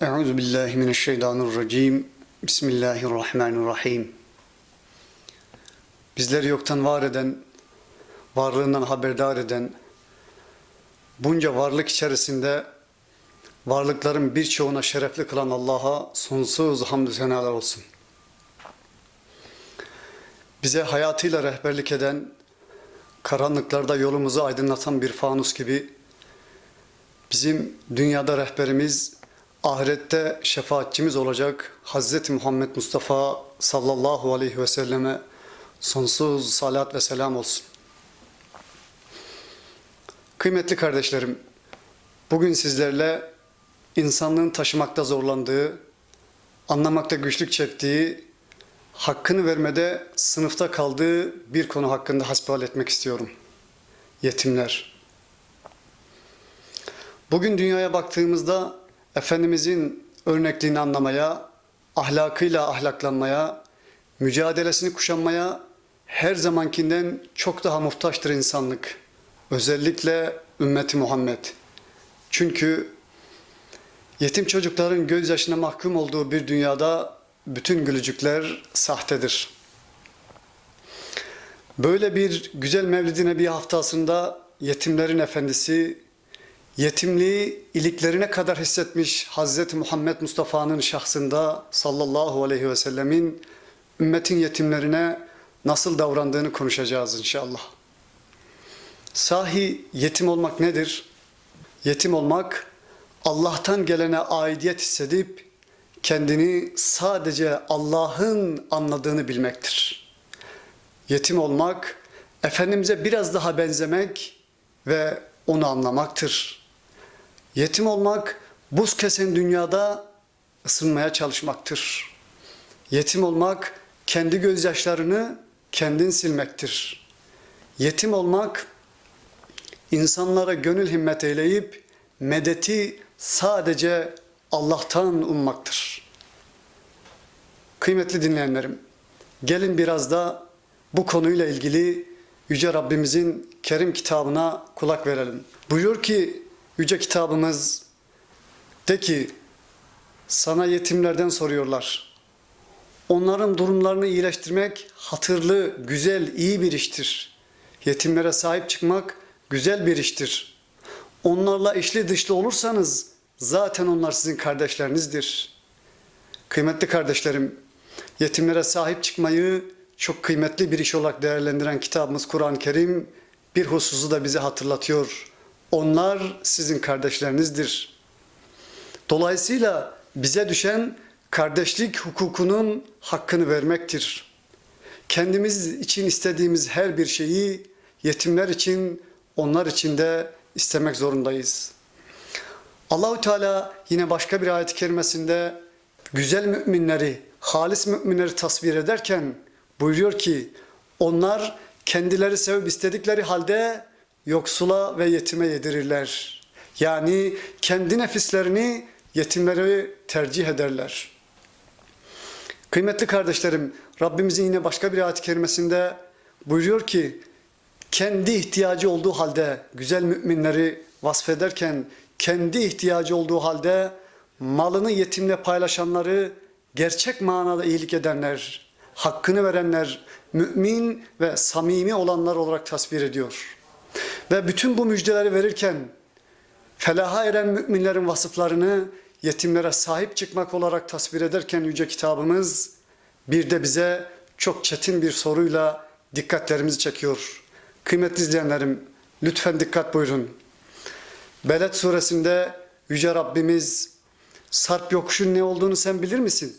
Euzu billahi mineşşeytanirracim. Bismillahirrahmanirrahim. Bizleri yoktan var eden, varlığından haberdar eden, bunca varlık içerisinde varlıkların birçoğuna şerefli kılan Allah'a sonsuz hamdü senalar olsun. Bize hayatıyla rehberlik eden, karanlıklarda yolumuzu aydınlatan bir fanus gibi bizim dünyada rehberimiz, ahirette şefaatçimiz olacak Hazreti Muhammed Mustafa sallallahu aleyhi ve selleme sonsuz salat ve selam olsun. Kıymetli kardeşlerim, bugün sizlerle insanlığın taşımakta zorlandığı, anlamakta güçlük çektiği, hakkını vermede sınıfta kaldığı bir konu hakkında hasbihal etmek istiyorum. Yetimler. Bugün dünyaya baktığımızda Efendimizin örnekliğini anlamaya, ahlakıyla ahlaklanmaya, mücadelesini kuşanmaya her zamankinden çok daha muhtaçtır insanlık. Özellikle ümmeti Muhammed. Çünkü yetim çocukların gözyaşına mahkum olduğu bir dünyada bütün gülücükler sahtedir. Böyle bir güzel Mevlid-i Nebi haftasında yetimlerin efendisi, yetimliği iliklerine kadar hissetmiş Hazreti Muhammed Mustafa'nın şahsında sallallahu aleyhi ve sellemin ümmetin yetimlerine nasıl davrandığını konuşacağız inşallah. Sahi yetim olmak nedir? Yetim olmak Allah'tan gelene aidiyet hissedip kendini sadece Allah'ın anladığını bilmektir. Yetim olmak Efendimiz'e biraz daha benzemek ve onu anlamaktır. Yetim olmak buz kesen dünyada ısınmaya çalışmaktır. Yetim olmak kendi gözyaşlarını kendin silmektir. Yetim olmak insanlara gönül himmet eyleyip medeti sadece Allah'tan ummaktır. Kıymetli dinleyenlerim, gelin biraz da bu konuyla ilgili Yüce Rabbimizin Kerim kitabına kulak verelim. Buyur ki Yüce kitabımız de ki sana yetimlerden soruyorlar. Onların durumlarını iyileştirmek hatırlı, güzel, iyi bir iştir. Yetimlere sahip çıkmak güzel bir iştir. Onlarla işli dışlı olursanız zaten onlar sizin kardeşlerinizdir. Kıymetli kardeşlerim, yetimlere sahip çıkmayı çok kıymetli bir iş olarak değerlendiren kitabımız Kur'an-ı Kerim bir hususu da bize hatırlatıyor. Onlar sizin kardeşlerinizdir. Dolayısıyla bize düşen kardeşlik hukukunun hakkını vermektir. Kendimiz için istediğimiz her bir şeyi yetimler için, onlar için de istemek zorundayız. Allahu Teala yine başka bir ayet-i kerimesinde güzel müminleri, halis müminleri tasvir ederken buyuruyor ki onlar kendileri sevip istedikleri halde yoksula ve yetime yedirirler. Yani kendi nefislerini yetimleri tercih ederler. Kıymetli kardeşlerim, Rabbimizin yine başka bir ayet-i kerimesinde buyuruyor ki kendi ihtiyacı olduğu halde güzel müminleri vasfederken kendi ihtiyacı olduğu halde malını yetimle paylaşanları gerçek manada iyilik edenler, hakkını verenler, mümin ve samimi olanlar olarak tasvir ediyor. Ve bütün bu müjdeleri verirken felaha eren müminlerin vasıflarını yetimlere sahip çıkmak olarak tasvir ederken Yüce Kitabımız bir de bize çok çetin bir soruyla dikkatlerimizi çekiyor. Kıymetli izleyenlerim lütfen dikkat buyurun. Beled suresinde Yüce Rabbimiz sarp yokuşun ne olduğunu sen bilir misin?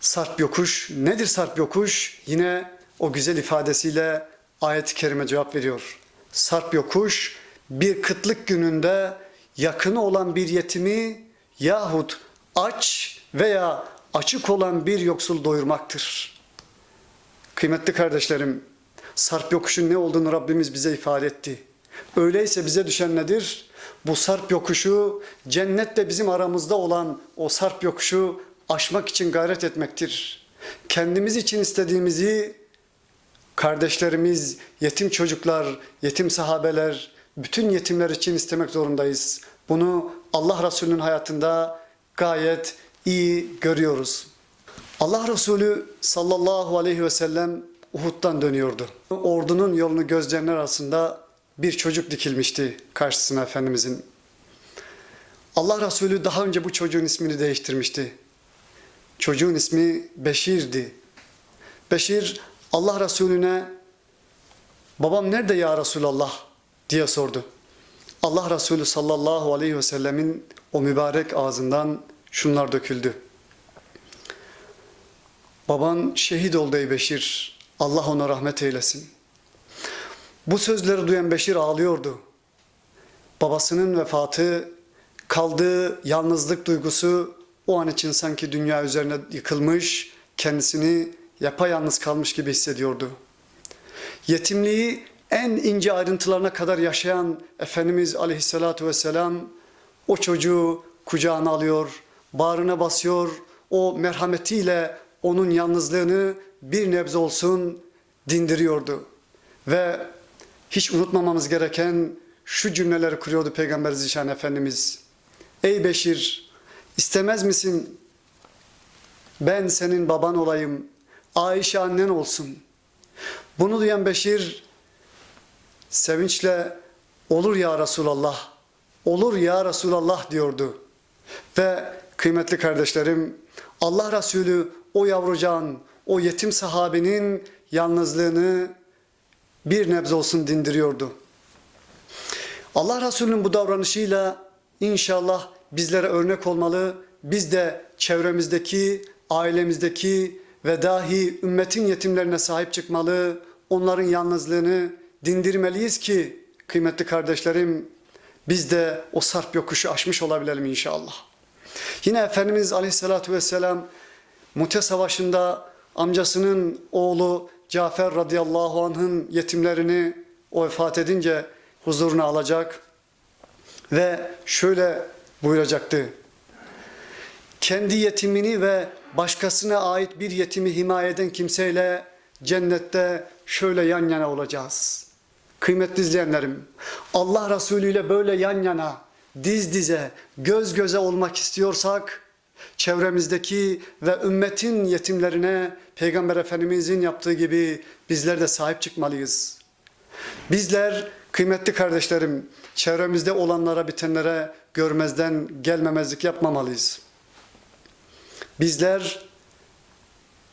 Sarp yokuş nedir sarp yokuş? Yine o güzel ifadesiyle ayet-i kerime cevap veriyor. Sarp yokuş bir kıtlık gününde yakını olan bir yetimi yahut aç veya açık olan bir yoksul doyurmaktır. Kıymetli kardeşlerim, sarp yokuşun ne olduğunu Rabbimiz bize ifade etti. Öyleyse bize düşen nedir? Bu sarp yokuşu cennette bizim aramızda olan o sarp yokuşu aşmak için gayret etmektir. Kendimiz için istediğimizi kardeşlerimiz, yetim çocuklar, yetim sahabeler, bütün yetimler için istemek zorundayız. Bunu Allah Resulü'nün hayatında gayet iyi görüyoruz. Allah Resulü sallallahu aleyhi ve sellem Uhud'dan dönüyordu. Ordunun yolunu gözleyenler arasında bir çocuk dikilmişti karşısına Efendimizin. Allah Resulü daha önce bu çocuğun ismini değiştirmişti. Çocuğun ismi Beşir'di. Beşir Allah Resulüne babam nerede ya Resulallah diye sordu. Allah Resulü sallallahu aleyhi ve sellemin o mübarek ağzından şunlar döküldü. Baban şehit oldu ey Beşir. Allah ona rahmet eylesin. Bu sözleri duyan Beşir ağlıyordu. Babasının vefatı, kaldığı yalnızlık duygusu o an için sanki dünya üzerine yıkılmış, kendisini yapayalnız kalmış gibi hissediyordu. Yetimliği en ince ayrıntılarına kadar yaşayan Efendimiz Aleyhisselatü Vesselam o çocuğu kucağına alıyor, bağrına basıyor, o merhametiyle onun yalnızlığını bir nebze olsun dindiriyordu. Ve hiç unutmamamız gereken şu cümleleri kuruyordu Peygamber Zişan Efendimiz. Ey Beşir, istemez misin ben senin baban olayım, Ayşe annen olsun. Bunu duyan Beşir sevinçle olur ya Resulallah, olur ya Resulallah diyordu. Ve kıymetli kardeşlerim Allah Resulü o yavrucağın, o yetim sahabenin yalnızlığını bir nebze olsun dindiriyordu. Allah Resulü'nün bu davranışıyla inşallah bizlere örnek olmalı. Biz de çevremizdeki, ailemizdeki ve dahi ümmetin yetimlerine sahip çıkmalı. Onların yalnızlığını dindirmeliyiz ki kıymetli kardeşlerim biz de o sarp yokuşu aşmış olabilelim inşallah. Yine Efendimiz Aleyhisselatü Vesselam Mute Savaşı'nda amcasının oğlu Cafer radıyallahu anh'ın yetimlerini o vefat edince huzuruna alacak ve şöyle buyuracaktı. Kendi yetimini ve başkasına ait bir yetimi himaye eden kimseyle cennette şöyle yan yana olacağız. Kıymetli izleyenlerim, Allah Resulü ile böyle yan yana, diz dize, göz göze olmak istiyorsak, çevremizdeki ve ümmetin yetimlerine Peygamber Efendimizin yaptığı gibi bizler de sahip çıkmalıyız. Bizler kıymetli kardeşlerim çevremizde olanlara bitenlere görmezden gelmemezlik yapmamalıyız. Bizler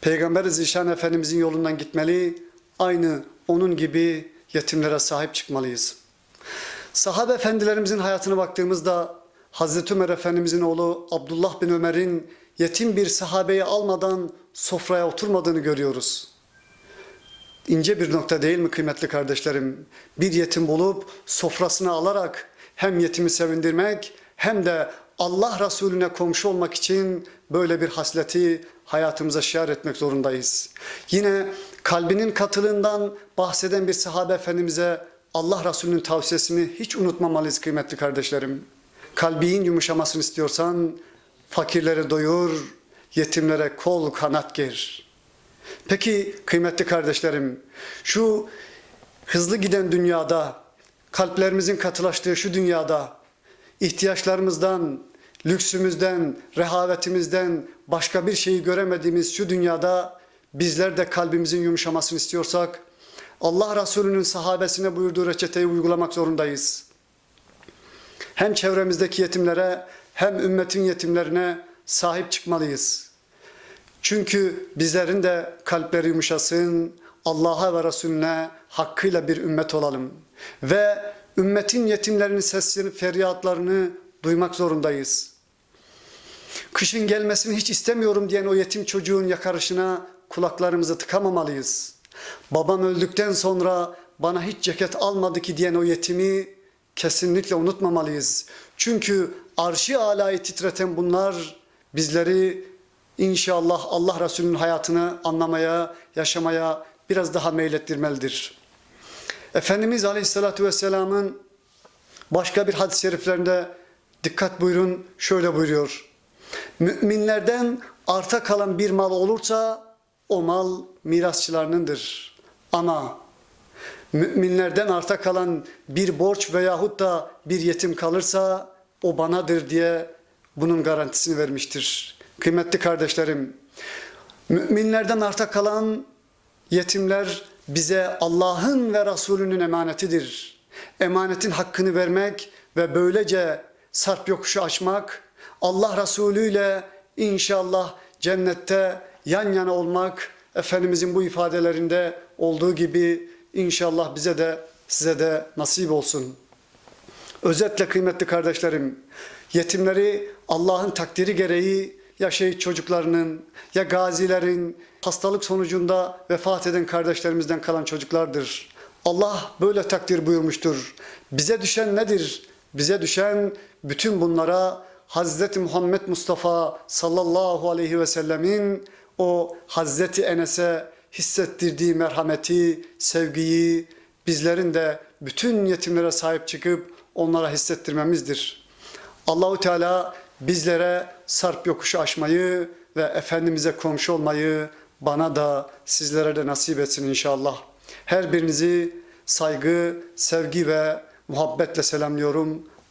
Peygamber Zişan Efendimizin yolundan gitmeli, aynı onun gibi yetimlere sahip çıkmalıyız. Sahabe efendilerimizin hayatına baktığımızda Hazreti Ömer Efendimizin oğlu Abdullah bin Ömer'in yetim bir sahabeyi almadan sofraya oturmadığını görüyoruz. İnce bir nokta değil mi kıymetli kardeşlerim? Bir yetim bulup sofrasına alarak hem yetimi sevindirmek hem de Allah Resulüne komşu olmak için böyle bir hasleti hayatımıza şiar etmek zorundayız. Yine kalbinin katılığından bahseden bir sahabe efendimize Allah Resulü'nün tavsiyesini hiç unutmamalıyız kıymetli kardeşlerim. Kalbin yumuşamasını istiyorsan fakirlere doyur, yetimlere kol kanat ger. Peki kıymetli kardeşlerim, şu hızlı giden dünyada, kalplerimizin katılaştığı şu dünyada ihtiyaçlarımızdan, lüksümüzden, rehavetimizden başka bir şeyi göremediğimiz şu dünyada bizler de kalbimizin yumuşamasını istiyorsak Allah Resulü'nün sahabesine buyurduğu reçeteyi uygulamak zorundayız. Hem çevremizdeki yetimlere hem ümmetin yetimlerine sahip çıkmalıyız. Çünkü bizlerin de kalpleri yumuşasın, Allah'a ve Resulüne hakkıyla bir ümmet olalım. Ve ümmetin yetimlerinin sesini, feryatlarını duymak zorundayız. Kışın gelmesini hiç istemiyorum diyen o yetim çocuğun yakarışına kulaklarımızı tıkamamalıyız. Babam öldükten sonra bana hiç ceket almadı ki diyen o yetimi kesinlikle unutmamalıyız. Çünkü arşi alayı titreten bunlar bizleri inşallah Allah Resulü'nün hayatını anlamaya, yaşamaya biraz daha meylettirmelidir. Efendimiz Aleyhisselatü Vesselam'ın başka bir hadis-i şeriflerinde dikkat buyurun şöyle buyuruyor. Müminlerden arta kalan bir mal olursa o mal mirasçılarınındır. Ama müminlerden arta kalan bir borç veyahut da bir yetim kalırsa o banadır diye bunun garantisini vermiştir. Kıymetli kardeşlerim, müminlerden arta kalan yetimler bize Allah'ın ve Resulünün emanetidir. Emanetin hakkını vermek ve böylece sarp yokuşu açmak, Allah Resulü ile inşallah cennette yan yana olmak, Efendimizin bu ifadelerinde olduğu gibi inşallah bize de size de nasip olsun. Özetle kıymetli kardeşlerim, yetimleri Allah'ın takdiri gereği ya şehit çocuklarının ya gazilerin hastalık sonucunda vefat eden kardeşlerimizden kalan çocuklardır. Allah böyle takdir buyurmuştur. Bize düşen nedir? Bize düşen bütün bunlara Hazreti Muhammed Mustafa sallallahu aleyhi ve sellemin o Hazreti Enes'e hissettirdiği merhameti, sevgiyi bizlerin de bütün yetimlere sahip çıkıp onlara hissettirmemizdir. Allahu Teala bizlere sarp yokuşu aşmayı ve Efendimiz'e komşu olmayı bana da sizlere de nasip etsin inşallah. Her birinizi saygı, sevgi ve muhabbetle selamlıyorum.